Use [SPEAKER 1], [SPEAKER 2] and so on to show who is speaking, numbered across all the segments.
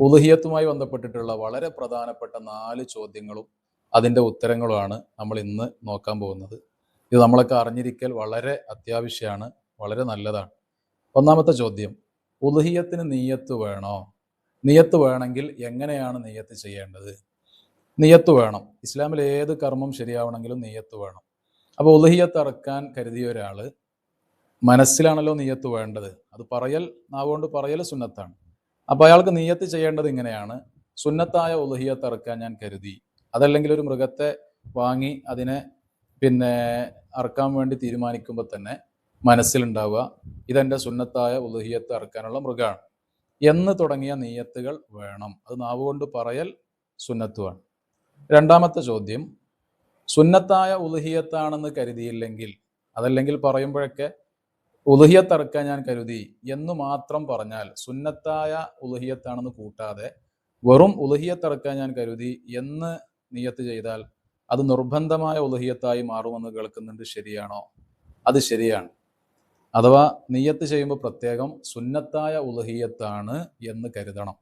[SPEAKER 1] ഉലുഹിയത്തുമായി ബന്ധപ്പെട്ടിട്ടുള്ള വളരെ പ്രധാനപ്പെട്ട നാല് ചോദ്യങ്ങളും അതിന്റെ ഉത്തരങ്ങളുമാണ് നമ്മൾ ഇന്ന് നോക്കാൻ പോകുന്നത്. ഇത് നമ്മളൊക്കെ അറിഞ്ഞിരിക്കൽ വളരെ അത്യാവശ്യമാണ് വളരെ നല്ലതാണ്. ഒന്നാമത്തെ ചോദ്യം ഉലഹിയത്തിന് നീയത്ത് വേണോ? നിയത്ത് വേണമെങ്കിൽ എങ്ങനെയാണ് നിയത്ത് ചെയ്യേണ്ടത്? നിയത്ത് വേണം. ഇസ്ലാമിൽ ഏത് കർമ്മം ശരിയാവണമെങ്കിലും നിയത്ത് വേണം. അപ്പോൾ ഉലുഹിയത്ത് ഇറക്കാൻ കരുതിയ ഒരാൾ മനസ്സിലാണല്ലോ നിയത്ത് വേണ്ടത്. അത് പറയൽ നാവുകൊണ്ട് പറയൽ സുന്നത്താണ്. അപ്പോൾ അയാൾക്ക് നീയത്ത് ചെയ്യേണ്ടത് ഇങ്ങനെയാണ്. സുന്നത്തായ ഉലഹിയത്ത് ഇറക്കാൻ ഞാൻ കരുതി. അതല്ലെങ്കിൽ ഒരു മൃഗത്തെ വാങ്ങി അതിനെ പിന്നെ അറക്കാൻ വേണ്ടി തീരുമാനിക്കുമ്പോൾ തന്നെ മനസ്സിലുണ്ടാവുക ഇതെന്റെ സുന്നത്തായ ഉലഹിയത്ത് അറക്കാനുള്ള മൃഗമാണ്. എന്ന് തുടങ്ങിയ നീയത്തുകൾ വേണം. അത് നാവുകൊണ്ട് പറയൽ സുന്നത്തുമാണ് രണ്ടാമത്തെ ചോദ്യം സുന്നത്തായ ഉലഹിയത്താണെന്ന് കരുതിയില്ലെങ്കിൽ അതല്ലെങ്കിൽ പറയുമ്പോഴൊക്കെ ഉലുഹിയത്ത് ഞാൻ കരുതി എന്ന് മാത്രം പറഞ്ഞാൽ സുന്നത്തായ ഉലഹിയത്താണെന്ന് കൂട്ടാതെ വെറും ഉലുഹിയത്ത് ഞാൻ കരുതി എന്ന് നിയത്ത് ചെയ്താൽ അത് നിർബന്ധമായ ഉലഹിയത്തായി മാറുമെന്ന് കേൾക്കുന്നുണ്ട് ശരിയാണോ? അത് ശരിയാണ്. അഥവാ നിയത്ത് ചെയ്യുമ്പോൾ പ്രത്യേകം സുന്നത്തായ ഉലഹിയത്താണ് എന്ന് കരുതണം.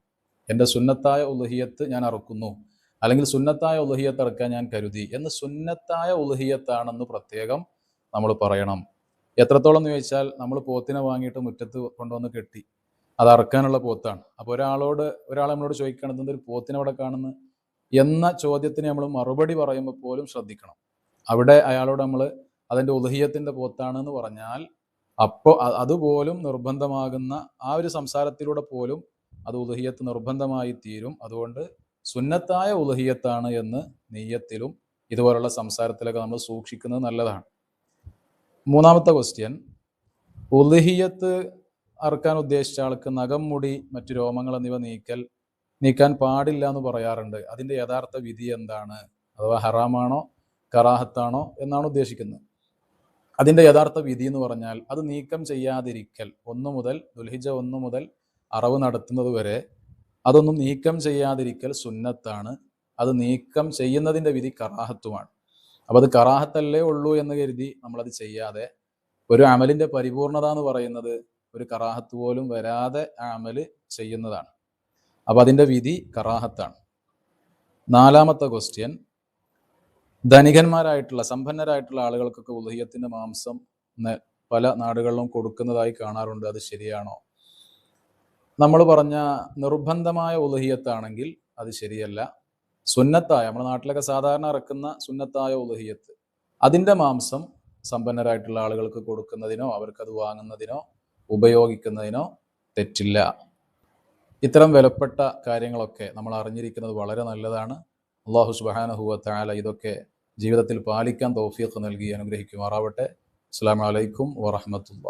[SPEAKER 1] എന്റെ സുന്നത്തായ ഉലഹിയത്ത് ഞാൻ അറുക്കുന്നു. അല്ലെങ്കിൽ സുന്നത്തായ ഉലുഹിയത്ത് ഞാൻ കരുതി എന്ന് സുന്നത്തായ ഉലഹിയത്താണെന്ന് പ്രത്യേകം നമ്മൾ പറയണം. എത്രത്തോളം എന്ന് ചോദിച്ചാൽ നമ്മൾ പോത്തിനെ വാങ്ങിയിട്ട് മുറ്റത്ത് കൊണ്ടുവന്ന് കെട്ടി. അത് അറക്കാനുള്ള പോത്താണ്. അപ്പോൾ ഒരാളോട് ഒരാൾ നമ്മളോട് ചോദിക്കുകയാണ് എന്തൊരു പോത്തിനെ അവിടെ കാണുന്നു എന്ന ചോദ്യത്തിന് നമ്മൾ മറുപടി പറയുമ്പോൾ പോലും ശ്രദ്ധിക്കണം. അവിടെ അയാളോട് നമ്മൾ അതിന്റെ ഉദഹീയത്തിന്റെ പോത്താണെന്ന് പറഞ്ഞാൽ അപ്പോൾ അതുപോലും നിർബന്ധമാകുന്ന ആ ഒരു സംസാരത്തിലൂടെ പോലും അത് ഉദഹീയത്ത് നിർബന്ധമായി തീരും. അതുകൊണ്ട് സുന്നത്തായ ഉദഹീയത്താണ് എന്ന് നെയ്യത്തിലും ഇതുപോലുള്ള സംസാരത്തിലൊക്കെ നമ്മൾ സൂക്ഷിക്കുന്നത് നല്ലതാണ്. മൂന്നാമത്തെ ക്വസ്റ്റ്യൻ ഉദഹിയത്ത് അറുക്കാൻ ഉദ്ദേശിച്ച ആൾക്ക് നഖം മുടി മറ്റു രോമങ്ങൾ എന്നിവ നീക്കൽ നീക്കാൻ പാടില്ല എന്ന് പറയാറുണ്ട്. അതിന്റെ യഥാർത്ഥ വിധി എന്താണ്? അഥവാ ഹറാമാണോ? കറാഹത്താണോ? എന്നാണ് ഉദ്ദേശിക്കുന്നത്. അതിന്റെ യഥാർത്ഥ വിധി എന്ന് പറഞ്ഞാൽ അത് നീക്കം ചെയ്യാതിരിക്കൽ. ഒന്നു മുതൽ ദുൽഹിജ ഒന്നു മുതൽ അറവ് നടത്തുന്നത് വരെ അതൊന്നും നീക്കം ചെയ്യാതിരിക്കൽ സുന്നത്താണ്. അത് നീക്കം ചെയ്യുന്നതിന്റെ വിധി കറാഹത്തുമാണ്. അപ്പോൾ അത് കറാഹത്തല്ലേ ഉള്ളൂ എന്ന് കരുതി നമ്മളത് ചെയ്യാതെ ഒരു അമലിന്റെ പരിപൂർണത എന്ന് പറയുന്നത് ഒരു കറാഹത്ത് പോലും വരാതെ അമൽ ചെയ്യുന്നതാണ്. അപ്പം അതിന്റെ വിധി കറാഹത്താണ്. നാലാമത്തെ ക്വസ്റ്റ്യൻ ധനികന്മാരായിട്ടുള്ള സമ്പന്നരായിട്ടുള്ള ആളുകൾക്കൊക്കെ ഉദയത്തിന്റെ മാംസം പല നാടുകളിലും കൊടുക്കുന്നതായി കാണാറുണ്ട്. അത് ശരിയാണോ? നമ്മൾ പറഞ്ഞ നിർബന്ധമായ ഉലഹിയത്താണെങ്കിൽ അത് ശരിയല്ല. സുന്നത്തായ നമ്മുടെ നാട്ടിലൊക്കെ സാധാരണ ഇറക്കുന്ന സുന്നത്തായ ഉലഹിയത്ത്. അതിന്റെ മാംസം സമ്പന്നരായിട്ടുള്ള ആളുകൾക്ക് കൊടുക്കുന്നതിനോ അവർക്കത് വാങ്ങുന്നതിനോ ഉപയോഗിക്കുന്നതിനോ തെറ്റില്ല. ഇത്തരം വിലപ്പെട്ട കാര്യങ്ങളൊക്കെ നമ്മൾ അറിഞ്ഞിരിക്കുന്നത് വളരെ നല്ലതാണ്. അള്ളാഹു സുബാനഹുവ താല ഇതൊക്കെ ജീവിതത്തിൽ പാലിക്കാൻ തൗഫീഖ് നൽകി അനുഗ്രഹിക്കുമാറാവട്ടെ. അസ്സാം വലൈക്കും വറഹമത്തുള്ള